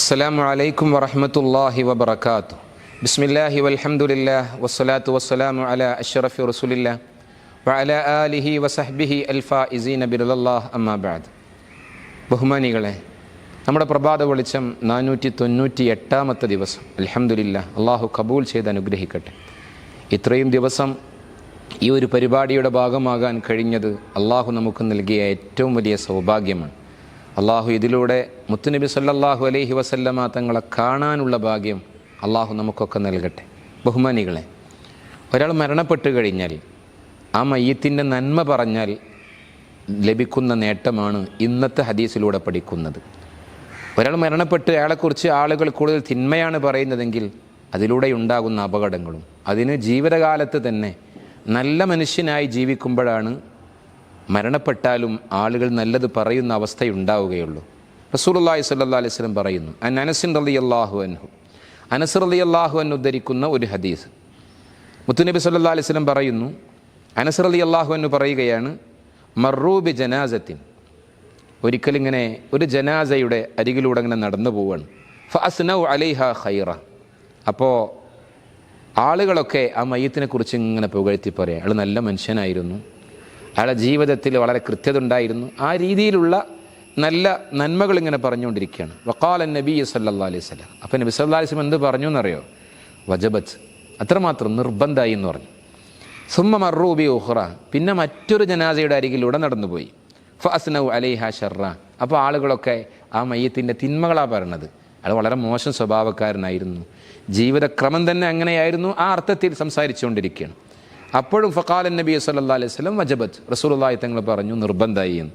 السلام عليكم ورحمة الله وبركاته بسم الله والحمد لله والصلاة والسلام على أشرف رسول الله وعلى آله وصحبه الفائزين برضا الله أما بعد ബഹുമാനികളെ നമ്മുടെ പ്രഭാത വെളിച്ചം നാനൂറ്റി തൊണ്ണൂറ്റി എട്ടാമത്തെ ദിവസം അലഹമുല്ല അള്ളാഹു കബൂൽ ചെയ്ത് അനുഗ്രഹിക്കട്ടെ ഇത്രയും ദിവസം ഈ ഒരു പരിപാടിയുടെ ഭാഗമാകാൻ കഴിഞ്ഞത് അള്ളാഹു നമുക്ക് നൽകിയ ഏറ്റവും വലിയ സൗഭാഗ്യമാണ് അള്ളാഹു ഇതിലൂടെ മുത്തുനബി സല്ലാഹു അലൈഹി വസല്ലമ തങ്ങളെ കാണാനുള്ള ഭാഗ്യം അള്ളാഹു നമുക്കൊക്കെ നൽകട്ടെ. ബഹുമാനികളെ ഒരാൾ മരണപ്പെട്ടു കഴിഞ്ഞാൽ ആ മയ്യത്തിന്റെ നന്മ പറഞ്ഞാൽ ലഭിക്കുന്ന നേട്ടമാണ് ഇന്നത്തെ ഹദീസിലൂടെ പഠിക്കുന്നത്. ഒരാൾ മരണപ്പെട്ട് അയാളെക്കുറിച്ച് ആളുകൾ കൂടുതൽ തിന്മയാണ് പറയുന്നതെങ്കിൽ അതിലൂടെ ഉണ്ടാകുന്ന അപകടങ്ങളും അതിന് ജീവിതകാലത്ത് തന്നെ നല്ല മനുഷ്യനായി ജീവിക്കുമ്പോഴാണ് മരണപ്പെട്ടാലും ആളുകൾ നല്ലത് പറയുന്ന അവസ്ഥയുണ്ടാവുകയുള്ളൂ റസൂലുള്ളാഹി സ്വല്ലല്ലാഹി അലൈഹി സ്വലം പറയുന്നു അൻ അനസിൻ റളിയല്ലാഹു അൻഹു. അനസ് അള്ളാഹു അൻഹു ഉദ്ധരിക്കുന്ന ഒരു ഹദീസ്. മുത്തുനബി സല്ലാ അലൈഹി സ്വലം പറയുന്നു അനസ് അള്ളാഹു അൻഹു പറയുകയാണ് മറൂബി ജനാസത്തിൻ. ഒരിക്കലിങ്ങനെ ഒരു ജനാസയുടെ അരികിലൂടെ അങ്ങനെ നടന്നു പോവാണ്. ഫസ്നൗ അലൈഹ ഖൈറ. അപ്പോൾ ആളുകളൊക്കെ ആ മയ്യത്തിനെ കുറിച്ച് ഇങ്ങനെ പുകഴ്ത്തി പറയാം അയാൾ നല്ല മനുഷ്യനായിരുന്നു അയാളുടെ ജീവിതത്തിൽ വളരെ കൃത്യത ഉണ്ടായിരുന്നു. ആ രീതിയിലുള്ള നല്ല നന്മകൾ ഇങ്ങനെ പറഞ്ഞുകൊണ്ടിരിക്കുകയാണ്. വക്കാൽ നബി സല്ലാ അലൈഹി സ്വലം അപ്പം നബി സല്ലാ അലൈഹി സ്വലം എന്ത് പറഞ്ഞു എന്നറിയോ? വജബത്ത്. അത്രമാത്രം നിർബന്ധമായി എന്ന് പറഞ്ഞു. സുമ്മ മറൂബി ഉഹ്റ പിന്നെ മറ്റൊരു ജനാസയുടെ അരികിലൂടെ നടന്നുപോയി. ഫസ്നൗ അലൈഹ ഷർറ. അപ്പോൾ ആളുകളൊക്കെ ആ മയ്യത്തിന്റെ തിന്മകളാണ് പറയണത്. അയാൾ വളരെ മോശം സ്വഭാവക്കാരനായിരുന്നു. ജീവിതക്രമം തന്നെ അങ്ങനെയായിരുന്നു. ആ അർത്ഥത്തിൽ സംസാരിച്ചുകൊണ്ടിരിക്കുകയാണ്. അപ്പോഴും ഫക്കാലൻ നബി സല്ലാ അലൈഹി സ്വലം വജബത്ത് റസൂലുള്ളാഹി തങ്ങൾ പറഞ്ഞു നിർബന്ധമായി. എന്ന്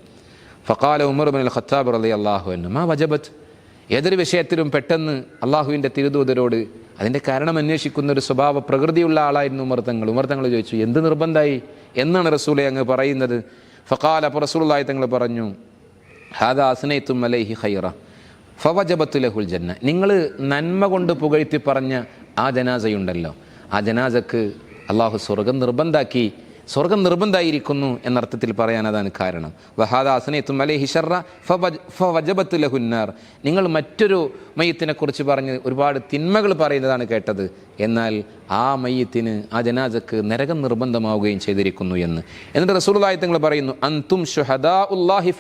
ഫക്കാല ഉമർ ബിൻ ഖത്താബ് റലി അള്ളാഹു എന്നു മാ വജബത്ത് ഏതൊരു വിഷയത്തിലും പെട്ടെന്ന് അള്ളാഹുവിന്റെ തിരുദൂതരോട് അതിന്റെ കാരണം അന്വേഷിക്കുന്ന ഒരു സ്വഭാവ പ്രകൃതിയുള്ള ആളായിരുന്നു ഉമർ തങ്ങൾ. ഉമർ തങ്ങൾ ചോദിച്ചു എന്ത് നിർബന്ധമായി? എന്നാണ് റസൂലെ അങ്ങ് പറയുന്നത്. ഫക്കാല അപ്പോൾ റസൂലുള്ളാഹി തങ്ങൾ പറഞ്ഞു ഹാദ അസ്നൈത്തും അലൈഹി ഖൈറ ഫവജബത്തു ലഹുൽ ജന്ന. നിങ്ങൾ നന്മ കൊണ്ട് പുകഴ്ത്തി പറഞ്ഞ ആ ജനാസയുണ്ടല്ലോ. ആ ജനാസക്ക് അള്ളാഹു സ്വർഗം നിർബന്ധാക്കി സ്വർഗം നിർബന്ധമായിരിക്കുന്നു എന്നർത്ഥത്തിൽ പറയാൻ അതാണ് കാരണം. വഹാദ അസനത്തും അലേ ഹിഷറ ഫവജബത്ത് ലഹുന്നാർ നിങ്ങൾ മറ്റൊരു മയ്യത്തിനെ കുറിച്ച് പറഞ്ഞ് ഒരുപാട് തിന്മകൾ പറയുന്നതാണ് കേട്ടത്. എന്നാൽ ആ മയ്യത്തിന് ആ ജനാസക്ക് നരകം നിർബന്ധമാവുകയും ചെയ്തിരിക്കുന്നു എന്ന്. എന്നിട്ട് റസൂലുള്ളാഹി തങ്ങൾ പറയുന്നു അന്തും ഷുഹദാ ഉല്ലാഹി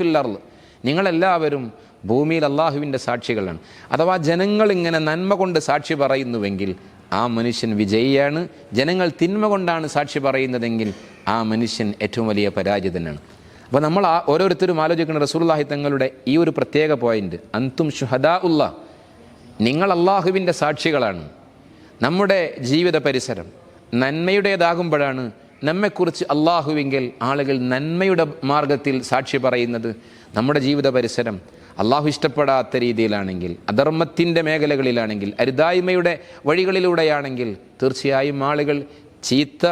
നിങ്ങളെല്ലാവരും ഭൂമിയിൽ അള്ളാഹുവിന്റെ സാക്ഷികളാണ്. അഥവാ ജനങ്ങൾ ഇങ്ങനെ നന്മ കൊണ്ട് സാക്ഷി പറയുന്നുവെങ്കിൽ ആ മനുഷ്യൻ വിജയിയാണ്. ജനങ്ങൾ തിന്മ കൊണ്ടാണ് സാക്ഷി പറയുന്നതെങ്കിൽ ആ മനുഷ്യൻ ഏറ്റവും വലിയ പരാജിതനാണ് അപ്പോൾ നമ്മൾ ആ ഓരോരുത്തരും ആലോചിക്കുന്ന റസൂൽല്ലാഹി തങ്ങളുടെ ഈ ഒരു പ്രത്യേക പോയിന്റ് അന്തും ഷുഹദാ ഉള്ള നിങ്ങൾ അള്ളാഹുവിന്റെ സാക്ഷികളാണ്. നമ്മുടെ ജീവിത പരിസരം നന്മയുടേതാകുമ്പോഴാണ് നമ്മെക്കുറിച്ച് അള്ളാഹുവിങ്കിൽ ആളുകൾ നന്മയുടെ മാർഗത്തിൽ സാക്ഷി പറയുന്നത്. നമ്മുടെ ജീവിത പരിസരം അള്ളാഹു ഇഷ്ടപ്പെടാത്ത രീതിയിലാണെങ്കിൽ അധർമ്മത്തിന്റെ മേഖലകളിലാണെങ്കിൽ അരുതായ്മയുടെ വഴികളിലൂടെയാണെങ്കിൽ തീർച്ചയായും ആളുകൾ ചീത്ത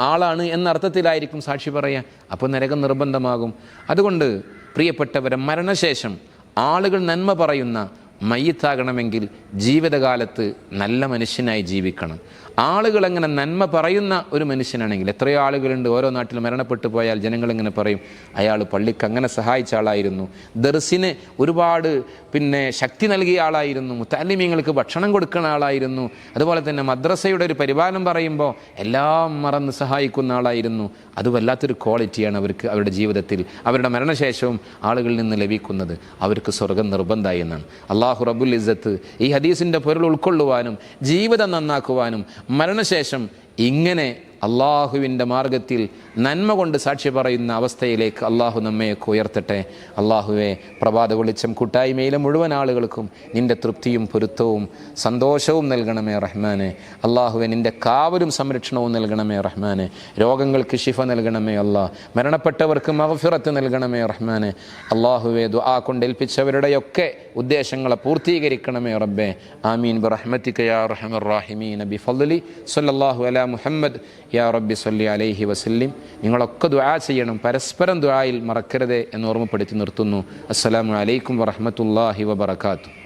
ആളാണ് എന്ന അർത്ഥത്തിലായിരിക്കും സാക്ഷി പറയുക അപ്പോൾ നരകം നിർബന്ധമാകും. അതുകൊണ്ട് പ്രിയപ്പെട്ടവരെ മരണശേഷം ആളുകൾ നന്മ പറയുന്ന മയ്യത്താകണമെങ്കിൽ ജീവിതകാലത്ത് നല്ല മനുഷ്യനായി ജീവിക്കണം. ആളുകൾ അങ്ങനെ നന്മ പറയുന്ന ഒരു മനുഷ്യനാണെങ്കിൽ എത്രയോ ആളുകളുണ്ട് ഓരോ നാട്ടിൽ മരണപ്പെട്ടു പോയാൽ ജനങ്ങളിങ്ങനെ പറയും അയാൾ പള്ളിക്ക് അങ്ങനെ സഹായിച്ച ആളായിരുന്നു. ദർസിന് ഒരുപാട് പിന്നെ ശക്തി നൽകിയ ആളായിരുന്നു. മുത്താലിമീങ്ങൾക്ക് ഭക്ഷണം കൊടുക്കുന്ന ആളായിരുന്നു. അതുപോലെ തന്നെ മദ്രസയുടെ ഒരു പരിപാലനം പറയുമ്പോൾ എല്ലാം മറന്ന് സഹായിക്കുന്ന ആളായിരുന്നു. അത് വല്ലാത്തൊരു ക്വാളിറ്റിയാണ് അവർക്ക് അവരുടെ ജീവിതത്തിൽ. അവരുടെ മരണശേഷവും ആളുകളിൽ നിന്ന് ലഭിക്കുന്നത്. അവർക്ക് സ്വർഗം നിർബന്ധമായി എന്നാണ്. അള്ളാഹു റബുൽ ഇസ്സത്ത് ഈ ഹദീസിന്റെ പൊരുൾ ഉൾക്കൊള്ളുവാനും ജീവിതം നന്നാക്കുവാനും മരണശേഷം ഇങ്ങനെ അള്ളാഹുവിന്റെ മാർഗത്തിൽ നന്മ കൊണ്ട് സാക്ഷി പറയുന്ന അവസ്ഥയിലേക്ക് അള്ളാഹു നമ്മയൊക്കെ ഉയർത്തട്ടെ. അള്ളാഹുവെ പ്രഭാത വെളിച്ചം കൂട്ടായ്മയിലെ മുഴുവൻ ആളുകൾക്കും നിന്റെ തൃപ്തിയും പൊരുത്തവും സന്തോഷവും നൽകണമേ റഹ്മാനെ. അള്ളാഹുവെ നിന്റെ കാവലും സംരക്ഷണവും നൽകണമേ റഹ്മാനെ. രോഗങ്ങൾക്ക് ശിഫ നൽകണമേ അള്ളാ. മരണപ്പെട്ടവർക്ക് മഹഫിറത്ത് നൽകണമേ റഹ്മാനെ. അള്ളാഹുവെ ദുആ കൊണ്ടേൽപ്പിച്ചവരുടെയൊക്കെ ഉദ്ദേശങ്ങളെ പൂർത്തീകരിക്കണമേ റബ്ബെ. ആമീൻ. ബിറഹ്മത്തിക യാ റഹ്മർ റാഹിമീൻ അല സല്ലല്ലാഹു അലാ മുഹമ്മദ്. യാ റബ്ബി സല്ലി അലൈഹി വസല്ലിം. നിങ്ങളൊക്കെ ദുആ ചെയ്യണം. പരസ്പരം ദുആയിൽ മറക്കരുത് എന്ന് ഓർമ്മപ്പെടുത്തി നിർത്തുന്നു. അസ്സലാമു അലൈക്കും വറഹ്മത്തുള്ളാഹി വബറകാതുഹു.